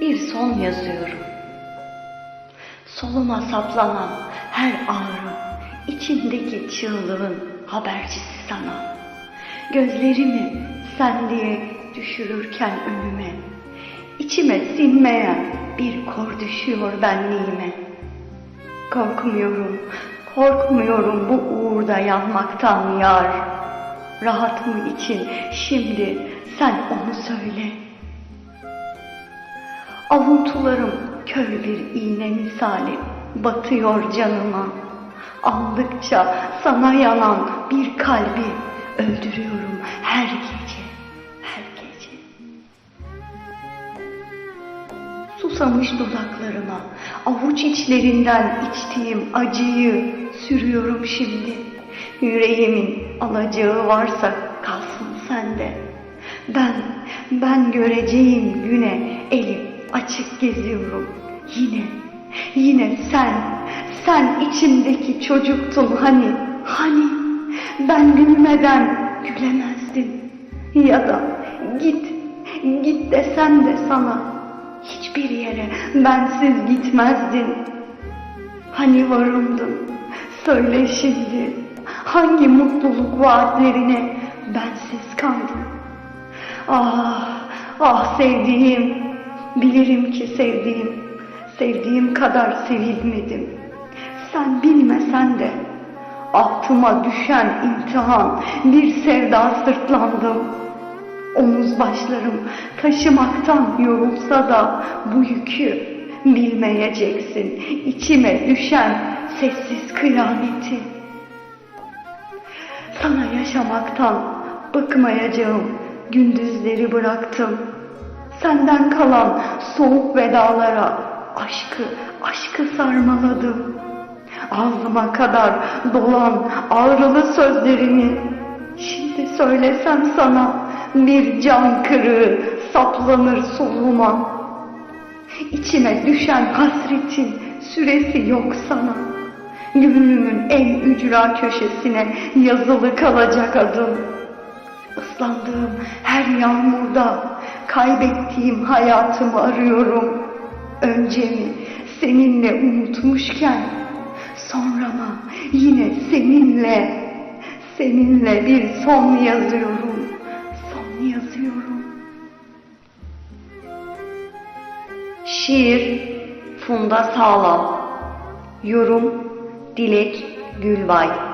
bir son yazıyorum. Soluma saplanan her ağrı, içindeki çığlığın habercisi sana. Gözlerimi sen diye düşürürken önüme, içime sinmeyen bir kor düşüyor benliğime. Korkmuyorum, korkmuyorum bu uğurda yanmaktan yar. Rahat mı için şimdi sen onu söyle. Avuntularım kör bir iğne misali batıyor canıma. Aldıkça sana yanan bir kalbi öldürüyorum her gece, her gece. Susamış dudaklarıma avuç içlerinden içtiğim acıyı sürüyorum şimdi. Yüreğimin alacağı varsa kalsın sende. Ben, ben göreceğim güne elim açık geziyorum. Yine, yine sen, sen içimdeki çocuktun hani, hani ben gülmeden gülemezdin. Ya da git, git desem de sana hiçbir yere bensiz gitmezdin. Hani varımdın, söyle şimdi hangi mutluluk vaatlerine bensiz kaldın? Ah, ah sevdiğim, bilirim ki sevdiğim, sevdiğim kadar sevilmedim. Sen bilmesen de altıma düşen imtihan bir sevda sırtlandım. Omuz başlarım taşımaktan yorulsa da bu yükü bilmeyeceksin. İçime düşen sessiz kıyameti. Sana yaşamaktan bıkmayacağım gündüzleri bıraktım. Senden kalan soğuk vedalara aşkı, aşkı sarmaladım. Ağzıma kadar dolan ağrılı sözlerimi şimdi söylesem sana bir can kırığı saplanır soluma. İçime düşen hasretin süresi yok sana. Gönlümün en ücra köşesine yazılı kalacak adım. Islandığım her yağmurda kaybettiğim hayatımı arıyorum. Önce mi seninle unutmuşken sonra mı yine seninle seninle bir son yazıyorum. Son yazıyorum. Şiir Funda Sağlam Yorum Dilek Gülbay